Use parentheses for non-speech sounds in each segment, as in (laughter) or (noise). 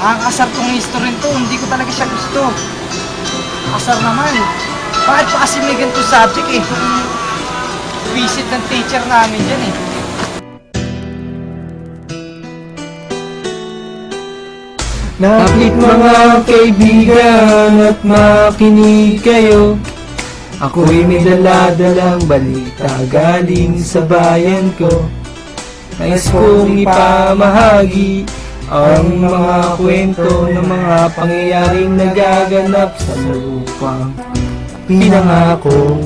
asar tong history to. Hindi ko talaga siya gusto. Asar naman. Bakit pa kasi may ganito subject eh? (laughs) Visit ng teacher namin dyan eh. Nakit mga kaibigan at makinig kayo Ako'y may daladalang balita galing sa bayan ko Nais kong ipamahagi ang mga kwento ng mga pangyayaring nagaganap sa lupang pinangako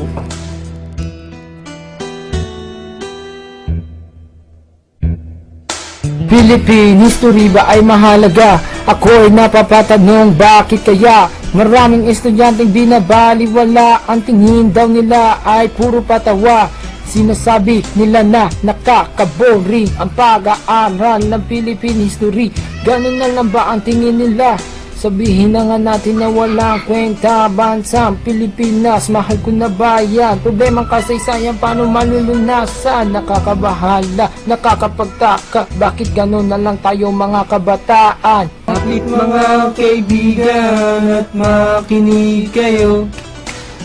Philippine history ba ay mahalaga? Ako ay napapatanong bakit kaya? Maraming estudyanteng binabaliwala Ang tingin daw nila ay puro patawa Sinasabi nila na nakakaboring Ang pag-aaral ng Philippine history. Ganun na lang ba ang tingin nila? Sabihin na nga natin na walang kwenta Bansang Pilipinas, mahal ko na bayan Problemang kasaysayan, paano malulunasan? Nakakabahala, nakakapagtaka. Bakit ganun na lang tayo mga kabataan? Bakit mga kaibigan at makinig kayo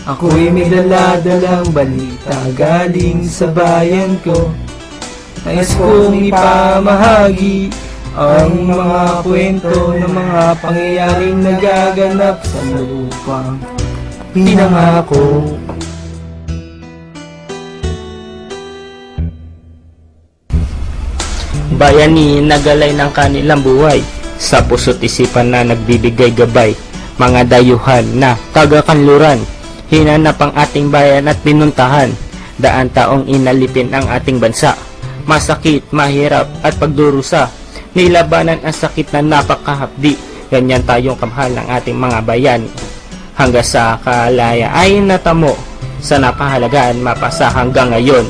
Ako'y may daladalang balita galing sa bayan ko. Nais kong ipamahagi ang mga kwento ng mga pangyayaring nagaganap sa lupang pinangako. Bayani nagalay ng kanilang buhay. Sa puso't isipan na nagbibigay gabay mga dayuhan na tagakanluran hinanap ang ating bayan at pinuntahan. Daan taong inalipin ang ating bansa. Masakit, mahirap at pagdurusa. Nilabanan ang sakit na napakahapdi. Ganyan tayong kamahal ng ating mga bayan. Hanggang sa kalaya ay natamo. Sa napahalagaan mapasa hanggang ngayon.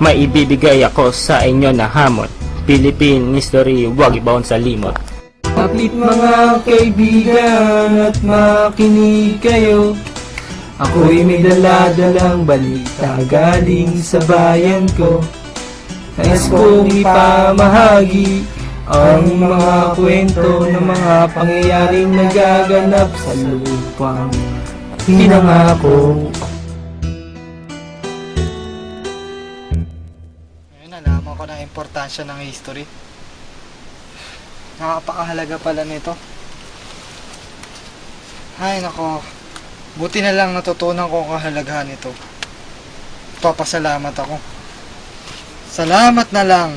Maibibigay ako sa inyo na hamon. Philippine history huwag ibaon sa limot. Kapit mga kaibigan at makinig kayo Ako'y may daladalang balita galing sa bayan ko Nais kong ipamahagi ang mga kwento ng mga pangyayaring nagaganap sa lupang pinangako. Ngayon, nalaman ko na importansya ng history. Nakapakahalaga pala nito. Ay, nako. Buti na lang natutunan ko ang kahalagahan nito. Papasalamat ako. Salamat na lang.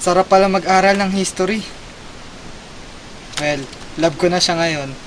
Sarap pala mag-aral ng history. Well, love ko na siya ngayon.